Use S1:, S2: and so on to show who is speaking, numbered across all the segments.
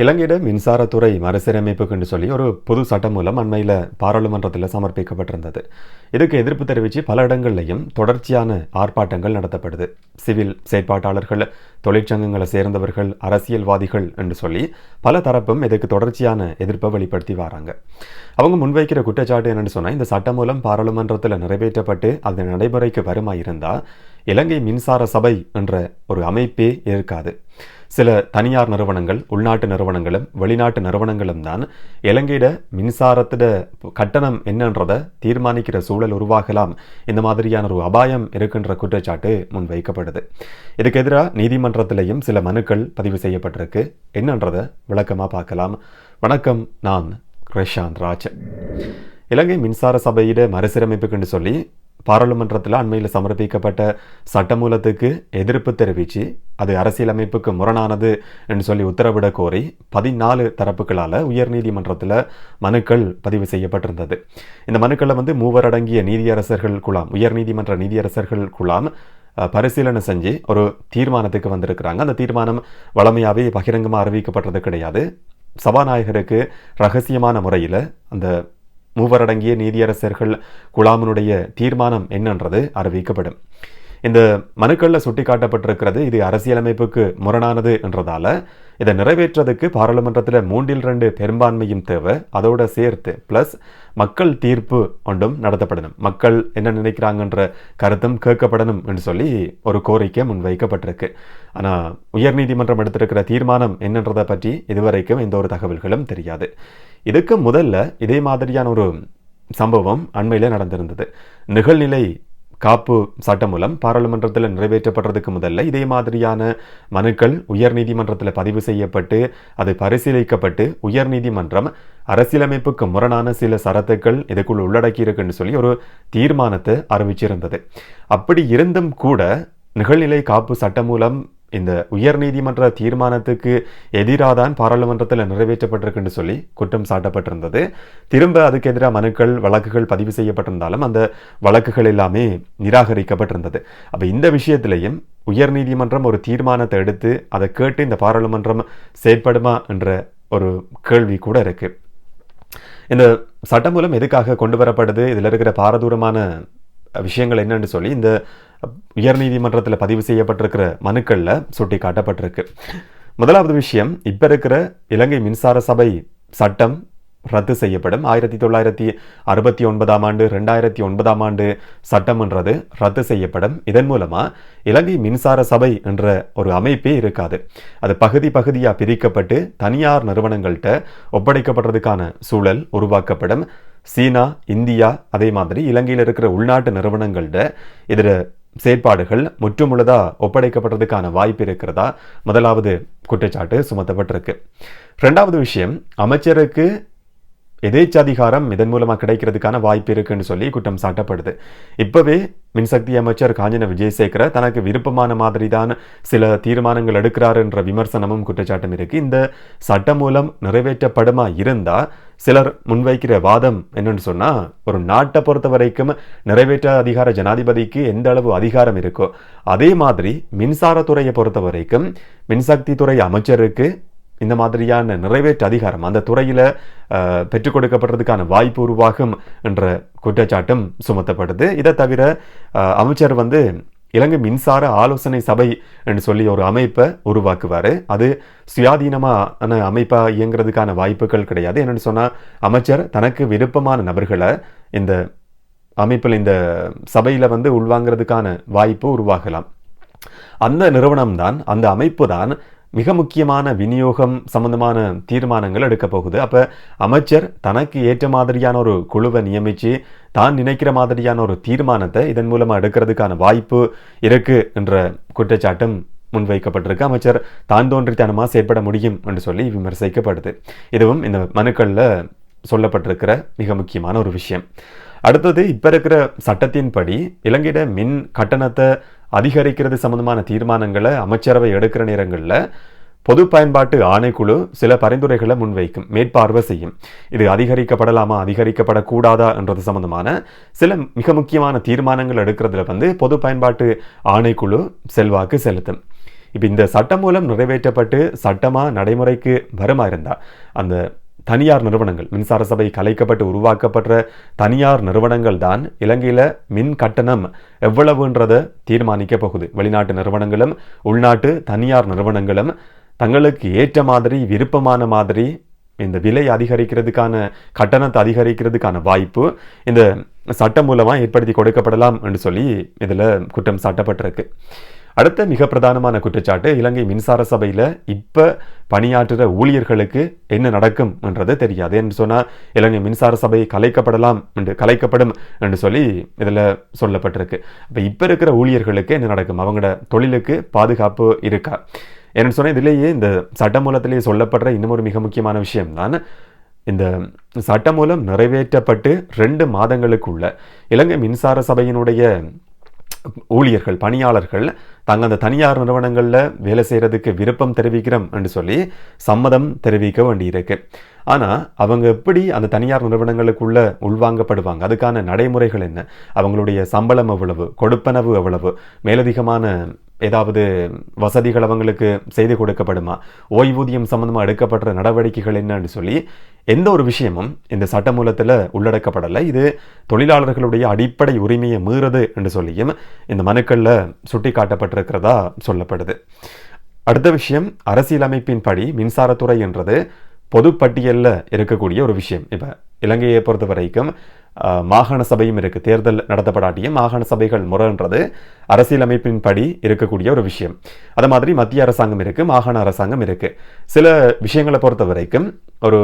S1: இலங்கையிட மின்சாரத்துறை மறுசீரமைப்புக்கு என்று சொல்லி ஒரு பொது சட்டம் மூலம் அண்மையில் பாராளுமன்றத்தில் சமர்ப்பிக்கப்பட்டிருந்தது. இதுக்கு எதிர்ப்பு தெரிவித்து பல இடங்கள்லையும் தொடர்ச்சியான ஆர்ப்பாட்டங்கள் நடத்தப்படுது. சிவில் செயற்பாட்டாளர்கள் தொழிற்சங்கங்களை சேர்ந்தவர்கள் அரசியல்வாதிகள் என்று சொல்லி பல தரப்பும் இதுக்கு தொடர்ச்சியான எதிர்ப்பை வெளிப்படுத்தி வராங்க. அவங்க முன்வைக்கிற குற்றச்சாட்டு என்னென்னு சொன்னால் இந்த சட்டம் மூலம் பாராளுமன்றத்தில் நிறைவேற்றப்பட்டு அது நடைமுறைக்கு வருமா இருந்தால் இலங்கை மின்சார சபை என்ற ஒரு அமைப்பே இருக்காது. சில தனியார் நிறுவனங்கள் உள்நாட்டு நிறுவனங்களும் வெளிநாட்டு நிறுவனங்களும் தான் இலங்கையிட மின்சாரத்திட கட்டணம் என்னன்றதை தீர்மானிக்கிற சூழல் உருவாகலாம். இந்த மாதிரியான ஒரு அபாயம் இருக்கின்ற குற்றச்சாட்டு முன்வைக்கப்படுது. இதுக்கு எதிராக நீதிமன்றத்திலையும் சில மனுக்கள் பதிவு செய்யப்பட்டிருக்கு. என்னன்றதை விளக்கமாக பார்க்கலாம். வணக்கம் நான் கிருஷாந்த் ராஜ் இலங்கை மின்சார சபையிட மறுசீரமைப்புக்குன்னு சொல்லி பாராளுமன்றத்தில் அண்மையில் சமர்ப்பிக்கப்பட்ட சட்டமூலத்துக்கு எதிர்ப்பு தெரிவித்து அது அரசியலமைப்புக்கு முரணானது என்று சொல்லி உத்தரவிட கோரி பதினாலு தரப்புகளால் உயர்நீதிமன்றத்தில் மனுக்கள் பதிவு செய்யப்பட்டிருந்தது. இந்த மனுக்களை வந்து மூவர் அடங்கிய நீதியரசர்கள் குழாம் உயர்நீதிமன்ற நீதியரசர்கள் குழாம் பரிசீலனை செஞ்சு ஒரு தீர்மானத்துக்கு வந்திருக்கிறாங்க. அந்த தீர்மானம் வளமையாகவே பகிரங்கமாக அறிவிக்கப்பட்டது கிடையாது. சபாநாயகருக்கு ரகசியமான முறையில் அந்த மூவரடங்கிய நீதியரசர்கள் குழாமினுடைய தீர்மானம் என்னன்றது அறிவிக்கப்படும். இந்த மனுக்களில் சுட்டிக்காட்டப்பட்டிருக்கிறது இது அரசியலமைப்புக்கு முரணானது என்றதால இதை நிறைவேற்றுறதுக்கு பாராளுமன்றத்தில் மூன்றில் ரெண்டு பெரும்பான்மையும் தேவை. அதோட சேர்த்து ப்ளஸ் மக்கள் தீர்ப்பு ஒன்றும் நடத்தப்படணும். மக்கள் என்ன நினைக்கிறாங்கன்ற கருத்தும் கேட்கப்படணும் என்று சொல்லி ஒரு கோரிக்கை முன்வைக்கப்பட்டிருக்கு. ஆனால் உயர்நீதிமன்றம் எடுத்திருக்கிற தீர்மானம் என்னன்றதை பற்றி இதுவரைக்கும் எந்த ஒரு தகவல்களும் தெரியாது. இதுக்கு முதல்ல இதே மாதிரியான ஒரு சம்பவம் அண்மையில் நடந்திருந்தது. நிகழ்நிலை காப்பு சட்டம் மூலம் பாராளுமன்றத்தில் நிறைவேற்றப்படுறதுக்கு முதல்ல இதே மாதிரியான மனுக்கள் உயர்நீதிமன்றத்தில் பதிவு செய்யப்பட்டு அது பரிசீலிக்கப்பட்டு உயர்நீதிமன்றம் அரசியலமைப்புக்கு முரணான சில சரத்துக்கள் இதுக்குள் உள்ளடக்கி இருக்குன்னு சொல்லி ஒரு தீர்மானத்தை அறிவிச்சிருந்தது. அப்படி இருந்தும் கூட நிகழ்நிலை காப்பு சட்டம் மூலம் இந்த உயர்நீதிமன்ற தீர்மானத்துக்கு எதிராக தான் பாராளுமன்றத்தில் நிறைவேற்றப்பட்டிருக்குன்னு சொல்லி குற்றம் சாட்டப்பட்டிருந்தது. திரும்ப அதுக்கு எதிராக மனுக்கள் வழக்குகள் பதிவு செய்யப்பட்டிருந்தாலும் அந்த வழக்குகள் எல்லாமே நிராகரிக்கப்பட்டிருந்தது. அப்போ இந்த விஷயத்திலையும் உயர்நீதிமன்றம் ஒரு தீர்மானத்தை எடுத்து அதை கேட்டு இந்த பாராளுமன்றம் செயற்படுமா என்ற ஒரு கேள்வி கூட இருக்குது இந்த சட்டம் மூலம் எதுக்காக கொண்டு வரப்படுது? இதில் இருக்கிற பாரதூரமான விஷயங்கள் என்னன்னு சொல்லி இந்த உயர்நீதிமன்றத்தில் பதிவு செய்யப்பட்டிருக்கிற மனுக்களில் சுட்டி காட்டப்பட்டிருக்கு முதலாவது விஷயம் இப்போ இருக்கிற இலங்கை மின்சார சபை சட்டம் ரத்து செய்யப்படும். ஆயிரத்தி தொள்ளாயிரத்தி அறுபத்தி ஒன்பதாம் ஆண்டு ரெண்டாயிரத்தி ஒன்பதாம் ஆண்டு சட்டம்ன்றது ரத்து செய்யப்படும். இதன் மூலமாக இலங்கை மின்சார சபை என்ற ஒரு அமைப்பே இருக்காது. அது பகுதி பகுதியாக பிரிக்கப்பட்டு தனியார் நிறுவனங்கள்கிட்ட ஒப்படைக்கப்படுறதுக்கான சூழல் உருவாக்கப்படும். சீனா இந்தியா அதே மாதிரி இலங்கையில் இருக்கிற உள்நாட்டு நிறுவனங்கள்ட இதில் செயற்பாடுகள் முற்றுமுழுதா ஒப்படைக்கப்படுறதுக்கான வாய்ப்பு இருக்கிறதா? முதலாவது குற்றச்சாட்டு சுமத்தப்பட்டிருக்கு. ரெண்டாவது விஷயம் அமைச்சருக்கு எதேச்சாதிகாரம் இதன் மூலமாக கிடைக்கிறதுக்கான வாய்ப்பு இருக்குன்னு சொல்லி குற்றம் சாட்டப்படுது. இப்போவே மின்சக்தி அமைச்சர் காஞ்சன விஜயசேகர தனக்கு விருப்பமான மாதிரி தான் சில தீர்மானங்கள் எடுக்கிறாருன்ற விமர்சனமும் குற்றச்சாட்டும் இருக்கு. இந்த சட்டம் மூலம் நிறைவேற்றப்படுமா இருந்தா சிலர் முன்வைக்கிற வாதம் என்னன்னு சொன்னா ஒரு நாட்டை பொறுத்த வரைக்கும் நிறைவேற்ற அதிகார ஜனாதிபதிக்கு எந்த அளவு அதிகாரம் இருக்கோ அதே மாதிரி மின்சாரத்துறையை பொறுத்த வரைக்கும் மின்சக்தி துறை அமைச்சருக்கு இந்த மாதிரியான நிறைவேற்று அதிகாரம் அந்த துறையில் பெற்றுக் கொடுக்கப்படுறதுக்கான வாய்ப்பு உருவாகும் என்ற குற்றச்சாட்டும் சுமத்தப்படுது. இதை தவிர அமைச்சர் வந்து இலங்கை மின்சார ஆலோசனை சபை என்று சொல்லி ஒரு அமைப்பை உருவாக்குவார். அது சுயாதீனமான அமைப்பாக இயங்குறதுக்கான வாய்ப்புகள் கிடையாது. என்னென்னு சொன்னால் அமைச்சர் தனக்கு விருப்பமான நபர்களை இந்த அமைப்பில் இந்த சபையில் வந்து உள்வாங்கிறதுக்கான வாய்ப்பு உருவாகலாம். அந்த நிறுவனம் தான் அந்த அமைப்பு தான் மிக முக்கியமான விநியோகம் சம்பந்தமான தீர்மானங்கள் எடுக்க போகுது. அப்போ அமைச்சர் தனக்கு ஏற்ற மாதிரியான ஒரு குழுவை நியமித்து தான் நினைக்கிற மாதிரியான ஒரு தீர்மானத்தை இதன் மூலமாக எடுக்கிறதுக்கான வாய்ப்பு இருக்கு என்ற குற்றச்சாட்டும் முன்வைக்கப்பட்டிருக்கு. அமைச்சர் தான் தோன்றித்தனமாக செயற்பட முடியும் என்று சொல்லி விமர்சிக்கப்படுது. இதுவும் இந்த மனுக்களில் சொல்லப்பட்டிருக்கிற மிக முக்கியமான ஒரு விஷயம். அடுத்தது இப்போ இருக்கிற சட்டத்தின்படி இலங்கையிட மின் கட்டணத்தை அதிகரிக்கிறது சம்பந்தமான தீர்மானங்களை அமைச்சரவை எடுக்கிற நேரங்களில் பொது பயன்பாட்டு ஆணைக்குழு சில பரிந்துரைகளை முன்வைக்கும் மேற்பார்வை செய்யும். இது அதிகரிக்கப்படலாமா அதிகரிக்கப்படக்கூடாதா என்றது சம்பந்தமான சில மிக முக்கியமான தீர்மானங்கள் எடுக்கிறதுல வந்து பொது பயன்பாட்டு ஆணைக்குழு செல்வாக்கு செலுத்தும். இப்போ இந்த சட்டம் மூலம் நிறைவேற்றப்பட்டு சட்டமாக நடைமுறைக்கு வருமா இருந்தால் அந்த தனியார் நிறுவனங்கள் மின்சார சபை கலைக்கப்பட்டு உருவாக்கப்பட்ட தனியார் நிறுவனங்கள் தான் இலங்கையில் மின் கட்டணம் எவ்வளவுன்றதை தீர்மானிக்க போகுது. வெளிநாட்டு நிறுவனங்களும் உள்நாட்டு தனியார் நிறுவனங்களும் தங்களுக்கு ஏற்ற மாதிரி விருப்பமான மாதிரி இந்த விலை அதிகரிக்கிறதுக்கான கட்டணத்தை அதிகரிக்கிறதுக்கான வாய்ப்பு இந்த சட்டம் மூலமாக ஏற்படுத்தி கொடுக்கப்படலாம் என்று சொல்லி இதில் குற்றம் சாட்டப்பட்டிருக்கு. அடுத்த மிக பிரதானமான குற்றச்சாட்டு இலங்கை மின்சார சபையில் இப்போ பணியாற்றுகிற ஊழியர்களுக்கு என்ன நடக்கும் என்றது தெரியாது. என்று சொன்னால் இலங்கை மின்சார சபை கலைக்கப்படலாம் என்று கலைக்கப்படும் என்று சொல்லி இதில் சொல்லப்பட்டிருக்கு. இப்போ இப்போ இருக்கிற ஊழியர்களுக்கு என்ன நடக்கும்? அவங்களோட தொழிலுக்கு பாதுகாப்பு இருக்கா? என்னன்னு சொன்னால் இதிலேயே இந்த சட்டமூலத்திலேயே சொல்லப்படுற இன்னும் ஒரு மிக முக்கியமான விஷயம் தான் இந்த சட்டமூலம் நிறைவேற்றப்பட்டு ரெண்டு மாதங்களுக்குள்ள இலங்கை மின்சார சபையினுடைய ஊழியர்கள் பணியாளர்கள் தாங்கள் அந்த தனியார் நிறுவனங்களில் வேலை செய்கிறதுக்கு விருப்பம் தெரிவிக்கிறோம் என்று சொல்லி சம்மதம் தெரிவிக்க வேண்டியிருக்கு. ஆனால் அவங்க எப்படி அந்த தனியார் நிறுவனங்களுக்குள்ள உள்வாங்கப்படுவாங்க? அதுக்கான நடைமுறைகள் என்ன? அவங்களுடைய சம்பளம் எவ்வளவு? கொடுப்பனவு எவ்வளவு? மேலதிகமான ஏதாவது வசதிகள் அவங்களுக்கு செய்து கொடுக்கப்படுமா? ஓய்வூதியம் சம்மந்தமாக எடுக்கப்படுற நடவடிக்கைகள் என்னன்னு சொல்லி எந்த ஒரு விஷயமும் இந்த சட்டமூலத்தில் உள்ளடக்கப்படலை. இது தொழிலாளர்களுடைய அடிப்படை உரிமையை மீறது என்று சொல்லியும் இந்த மனுக்களில் சுட்டி காட்டப்பட்டிருக்கிறதா சொல்லப்படுது. அடுத்த விஷயம் அரசியலமைப்பின் படி மின்சாரத்துறை என்றது பொதுப்பட்டியலில் இருக்கக்கூடிய ஒரு விஷயம். இப்போ இலங்கையை பொறுத்த வரைக்கும் மாகாண சபையும் இருக்குது தேர்தல் நடத்தப்படாட்டியும் மாகாண சபைகள் முறைன்றது அரசியலமைப்பின் படி இருக்கக்கூடிய ஒரு விஷயம். அது மாதிரி மத்திய அரசாங்கம் இருக்குது மாகாண அரசாங்கம் இருக்குது சில விஷயங்களை பொறுத்த வரைக்கும் ஒரு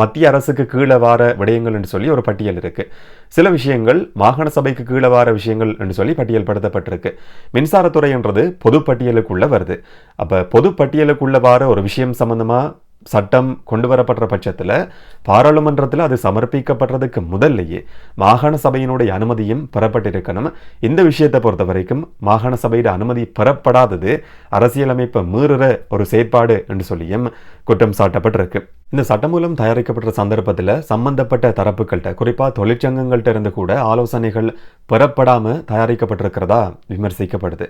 S1: மத்திய அரசுக்கு கீழே வார விடயங்கள் என்று சொல்லி ஒரு பட்டியல் இருக்குது சில விஷயங்கள் மாகாண சபைக்கு கீழே வார விஷயங்கள் என்று சொல்லி பட்டியல் படுத்தப்பட்டிருக்கு மின்சாரத்துறைன்றது பொது பட்டியலுக்குள்ளே வருது. அப்போ பொது பட்டியலுக்குள்ளே வார ஒரு விஷயம் சம்மந்தமாக சட்டம் கொண்டு வரப்படுற பட்சத்தில் பாராளுமன்றத்தில் அது சமர்ப்பிக்கப்படுறதுக்கு முதல்லையே மாகாண சபையினுடைய அனுமதியும் பெறப்பட்டிருக்கணும். இந்த விஷயத்தை பொறுத்த வரைக்கும் மாகாண சபையோட அனுமதி பெறப்படாதது அரசியலமைப்பை மீறுற ஒரு செயற்பாடு என்று சொல்லியும் குற்றம் சாட்டப்பட்டிருக்கு. இந்த சட்டம் மூலம் தயாரிக்கப்பட்ட சந்தர்ப்பத்தில் சம்பந்தப்பட்ட தரப்புகள்கிட்ட குறிப்பாக தொழிற்சங்கங்கள்கிட்ட இருந்து கூட ஆலோசனைகள் பெறப்படாமல் தயாரிக்கப்பட்டிருக்கிறதா விமர்சிக்கப்படுது.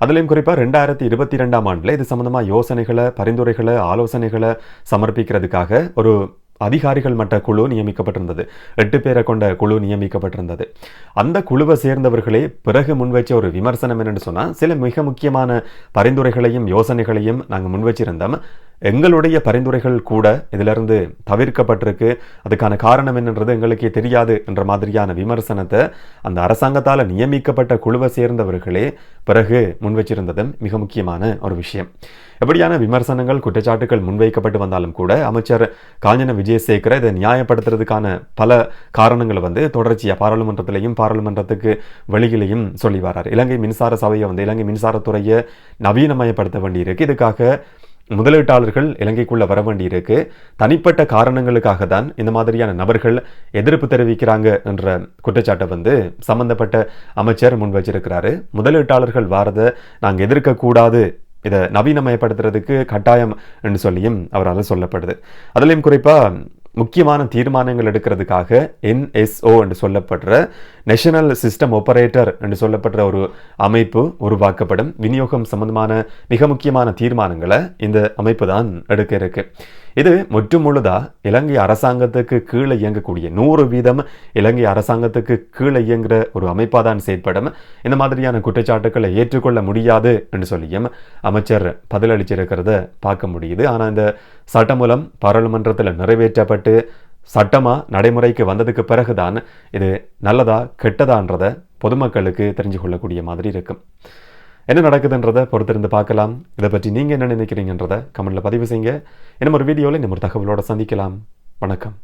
S1: அதுலேயும் குறிப்பாக ரெண்டாயிரத்தி இருபத்தி ரெண்டாம் ஆண்டில் இது சம்மந்தமாக யோசனைகளை பரிந்துரைகளை ஆலோசனைகளை சமர்ப்பிக்கிறதுக்காக ஒரு அதிகாரிகள் மட்ட குழு நியமிக்கப்பட்டிருந்தது. எட்டு பேரை கொண்ட குழு நியமிக்கப்பட்டிருந்தது. அந்த குழுவை சேர்ந்தவர்களே பிறகு முன்வைச்ச ஒரு விமர்சனம் என்னென்னு சொன்னால் சில மிக முக்கியமான பரிந்துரைகளையும் யோசனைகளையும் நாங்கள் முன்வச்சிருந்தோம். எங்களுடைய பரிந்துரைகள் கூட இதிலிருந்து தவிர்க்கப்பட்டிருக்கு. அதுக்கான காரணம் என்னன்றது எங்களுக்கே தெரியாது என்ற மாதிரியான விமர்சனத்தை அந்த அரசாங்கத்தால் நியமிக்கப்பட்ட குழுவை சேர்ந்தவர்களே பிறகு முன்வச்சிருந்ததும் மிக முக்கியமான ஒரு விஷயம். எப்படியான விமர்சனங்கள் குற்றச்சாட்டுகள் முன்வைக்கப்பட்டு வந்தாலும் கூட அமைச்சர் காஞ்சன விஜயசேகரை இதை நியாயப்படுத்துறதுக்கான பல காரணங்களை வந்து தொடர்ச்சியாக பாராளுமன்றத்திலையும் பாராளுமன்றத்துக்கு வெளியிலையும் சொல்லி வரார். இலங்கை மின்சார சபையை வந்து இலங்கை மின்சாரத்துறையை நவீனமயப்படுத்த வேண்டியிருக்கு. இதுக்காக முதலீட்டாளர்கள் இலங்கைக்குள்ளே வர வேண்டியிருக்கு. தனிப்பட்ட காரணங்களுக்காக தான் இந்த மாதிரியான நபர்கள் எதிர்ப்பு தெரிவிக்கிறாங்க என்ற குற்றச்சாட்டை வந்து சம்பந்தப்பட்ட அமைச்சர் முன் வச்சிருக்கிறாரு முதலீட்டாளர்கள் வாரதை நாங்கள் எதிர்க்கக்கூடாது இதை நவீனமயப்படுத்துறதுக்கு கட்டாயம் என்று சொல்லியும் அவரால் சொல்லப்படுது. அதுலேயும் குறிப்பாக முக்கியமான தீர்மானங்கள் எடுக்கிறதுக்காக என்எஸ்ஓ என்று சொல்லப்படுற நேஷனல் சிஸ்டம் ஆப்பரேட்டர் என்று சொல்லப்படுற ஒரு அமைப்பு உருவாக்கப்படும். விநியோகம் சம்பந்தமான மிக முக்கியமான தீர்மானங்களை இந்த அமைப்பு தான் எடுக்க இருக்கு. இது முற்று முழுதா இலங்கை அரசாங்கத்துக்கு கீழே இயங்கக்கூடிய நூறு வீதம் இலங்கை அரசாங்கத்துக்கு கீழே இயங்குகிற ஒரு அமைப்பாக தான் செயற்படும். இந்த மாதிரியான குற்றச்சாட்டுக்களை ஏற்றுக்கொள்ள முடியாது என்று சொல்லியும் அமைச்சர் பதிலளிச்சிருக்கிறத பார்க்க முடியுது. ஆனால் இந்த சட்டமூலம் பாராளுமன்றத்தில் நிறைவேற்றப்பட்டு சட்டமாக நடைமுறைக்கு வந்ததுக்கு பிறகுதான் இது நல்லதா கெட்டதான்றதை பொதுமக்களுக்கு தெரிஞ்சு கொள்ளக்கூடிய மாதிரி இருக்கும். என்ன நடக்குதுன்றதை பொறுத்திருந்து பார்க்கலாம். இதை பற்றி நீங்கள் என்ன நினைக்கிறீங்கன்றதை கமெண்டில் பதிவு செய்யுங்க. இன்னும் ஒரு வீடியோவில் இன்னும் ஒரு தகவலோடு சந்திக்கலாம். வணக்கம்.